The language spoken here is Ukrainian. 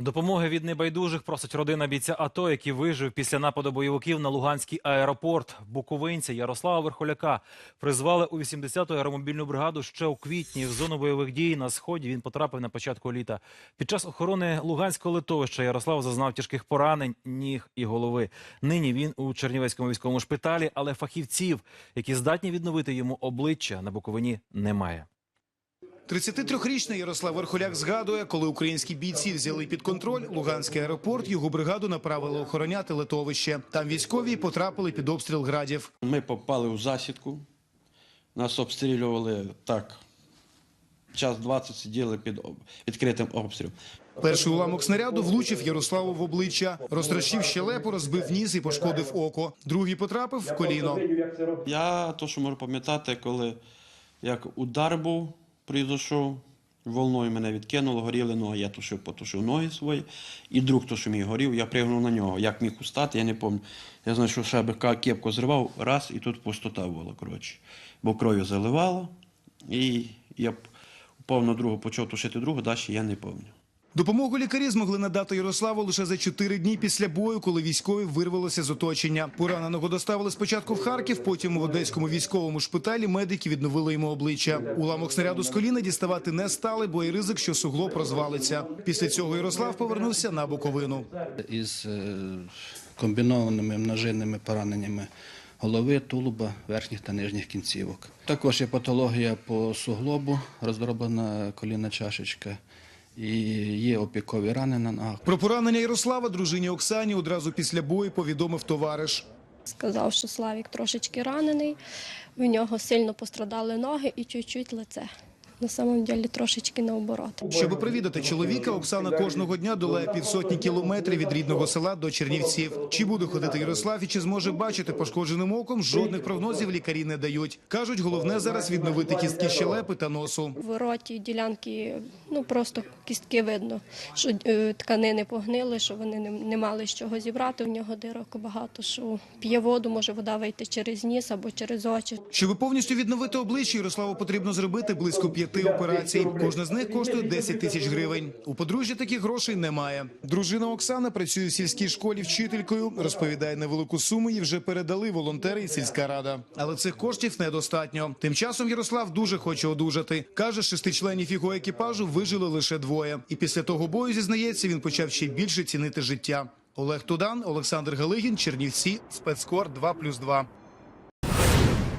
Допомоги від небайдужих просить родина бійця АТО, який вижив після нападу бойовиків на Луганський аеропорт. Буковинця Ярослава Верхоляка призвали у 80-ту аеромобільну бригаду ще у квітні. В зону бойових дій на сході він потрапив на початку літа. Під час охорони Луганського литовища Ярослав зазнав тяжких поранень ніг і голови. Нині він у Чернівецькому військовому шпиталі, але фахівців, які здатні відновити йому обличчя, на Буковині немає. 33-річний Ярослав Верхоляк згадує, коли українські бійці взяли під контроль Луганський аеропорт, його бригаду направили охороняти литовище. Там військові потрапили під обстріл градів. Ми попали у засідку, нас обстрілювали так. Час 20 сиділи під відкритим обстрілом. Перший уламок снаряду влучив Ярославу в обличчя, розтрощив щелепу, розбив ніс і пошкодив око. Другий потрапив в коліно. Я то, що можу пам'ятати, коли як удар був, прийшов, волною мене відкинуло, горіли ноги. Я тушив, потушив ноги свої. І друг, то, що мій горів, я пригнув на нього. Як міг устати, я не пам'ятаю. Я знаю, що себе кепку зривав, раз, і тут пустота була, коротше. Бо кров'ю заливало, і я упав на другу, почав тушити другу, далі я не пам'ятаю. Допомогу лікарі змогли надати Ярославу лише за чотири дні після бою, коли військові вирвалися з оточення. Пораненого доставили спочатку в Харків, потім в одеському військовому шпиталі медики відновили йому обличчя. Уламок снаряду з коліна діставати не стали, бо і ризик, що суглоб розвалиться. Після цього Ярослав повернувся на Буковину. із е, комбінованими множинними пораненнями голови, тулуба, верхніх та нижніх кінцівок. Також є патологія по суглобу, роздроблена колінна чашечка, і є опікові рани на ногах. Про поранення Ярослава дружині Оксані одразу після бою повідомив товариш. Сказав, що Славік трошечки ранений, в нього сильно пострадали ноги і чуть-чуть лице. На самом деле трошечки наоборот. Щоб провідати чоловіка, Оксана кожного дня долає півсотні кілометрів від рідного села до Чернівців. Чи буде ходити Ярослав і чи зможе бачити пошкодженим оком, жодних прогнозів лікарі не дають. Кажуть, головне зараз відновити кістки щелепи та носу. В роті ділянки ну просто кістки видно, що е, тканини погнили, що вони не, мали з чого зібрати. В нього дирок багато, що п'є воду, може вода вийти через ніс або через очі. Щоб повністю відновити обличчя, Ярославу потрібно зробити близько п'яти операцій. Кожна з них коштує 10 тисяч гривень. У подружжя таких грошей немає. Дружина Оксана працює в сільській школі вчителькою. Розповідає, невелику суму їй вже передали волонтери і сільська рада. Але цих коштів недостатньо. Тим часом Ярослав дуже хоче одужати. Каже, шести членів його екіпажу вижили лише двоє. І після того бою зізнається, він почав ще більше цінити життя. Олег Тудан, Олександр Галигін, Чернівці, спецкор 2+,2.